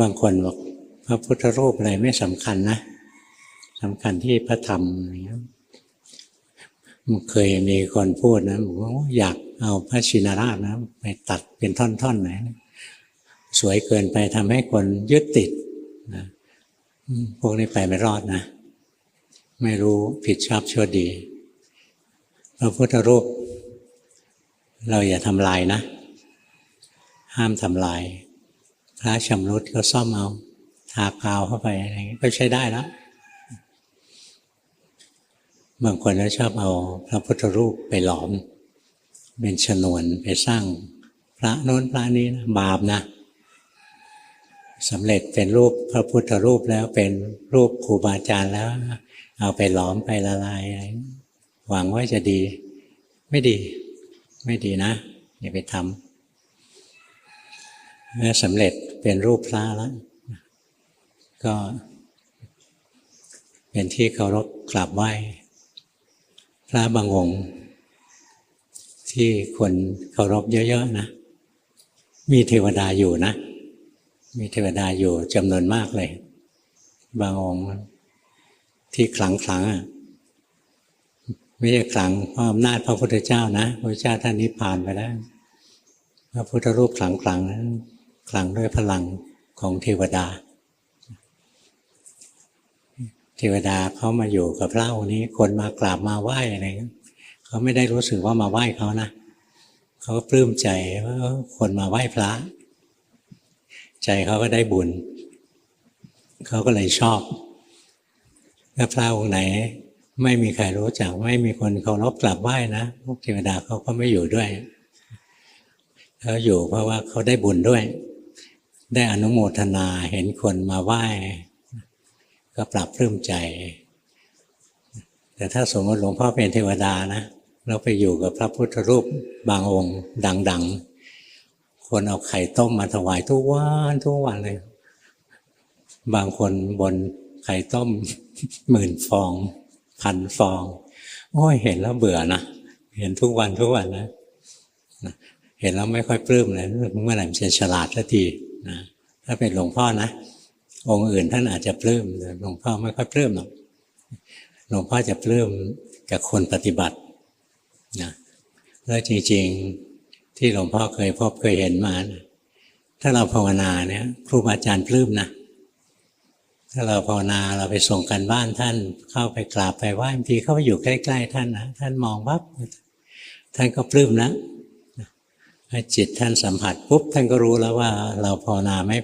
บางคนบอกพระพุทธรูปอะไรไม่สำคัญนะสำคัญที่พระธรรมอะไรเงี้ยมันเคยมีคนพูดนะบอกว่าอยากเอาพระชินราชนะไปตัดเป็นท่อนๆไหนสวยเกินไปทำให้คนยึดติดนะพวกนี้ไปไม่รอดนะ ไม่รู้ผิดชอบชั่วดี พระพุทธรูป เราอย่าทำลายนะ ห้ามทำลาย พระชำรุดก็ซ่อมเอา ทากาวเข้าไปอะไรอย่างนี้ก็ใช้ได้แล้ว บางคนก็ชอบเอาพระพุทธรูปไปหลอม เป็นชนวนไปสร้าง พระโน้นพระนี้นะบาปนะสำเร็จเป็นรูปพระพุทธรูปแล้วเป็นรูปครูบาอาจารย์แล้ว เอาไปหลอมไปละลายอะไรหวังว่าจะดี ไม่ดี ไม่ดีนะอย่าไปทำ สำเร็จเป็นรูปพระแล้ว ก็เป็นที่เคารพกราบไหว้พระบางองค์ที่คนเคารพเยอะๆนะ มีเทวดาอยู่นะ มีเทวดาอยู่จำนวนมากเลย บางองค์ที่ขลังขลังๆอะไม่ใช่ขลังเพราะอำนาจพระพุทธเจ้านะพระพุทธเจ้าท่านนิพพานไปแล้วพระพุทธรูปขลังขลังๆนั้น ขลังด้วยพลังของเทวดา เทวดาเขามาอยู่กับเรานี้คนมากราบมาไหว้อะไรเขาไม่ได้รู้สึกว่ามาไหว้เขานะเขาก็ปลื้มใจว่าคนมาไหว้พระ ใจเขาก็ได้บุญเขาก็เลยชอบถ้าพระองค์ไหนไม่มีใครรู้จักไม่มีคนเคารพกราบไหว้นะพวกเทวดาเขาก็ไม่อยู่ด้วยเขาอยู่เพราะว่าเขาได้บุญด้วย ได้อนุโมทนาเห็นคนมาไหว้ ก็ปรับปลื้มใจ แต่ถ้าสมมติหลวงพ่อเป็นเทวดานะเราไปอยู่กับพระพุทธรูปบางองค์ ดัง ๆ คนเอาไข่ต้มมาถวายทุกวันทุกวันเลย บางคนบนไข่ต้มหมื่นฟอง พันฟอง โอ้ยเห็นแล้วเบื่อนะเห็นทุกวันทุกวันนะนะเห็นแล้วไม่ค่อยปลื้มเลยเมื่อไหร่มันจะฉลาดสักที นะถ้าเป็นหลวงพ่อนะ องค์อื่นท่านอาจจะปลื้มแต่หลวงพ่อไม่ค่อยปลื้มหรอกหลวงพ่อจะปลื้มกับคนปฏิบัตินะแล้วจริงๆที่หลวงพ่อเคยพบเคยเห็นมานะถ้าเราภาวนาเนี่ยครูบาอาจารย์ปลื้มนะถ้าเราภาวนาเราไปส่งกันบ้านท่าน เข้าไปกราบไปไหว้บางทีเข้าไปอยู่ใกล้ ๆ ท่านนะท่านมองปั๊บท่านก็ปลื้มนะ ให้จิตท่านสัมผัสปุ๊บท่านก็รู้แล้วว่าเราภาวนาไม่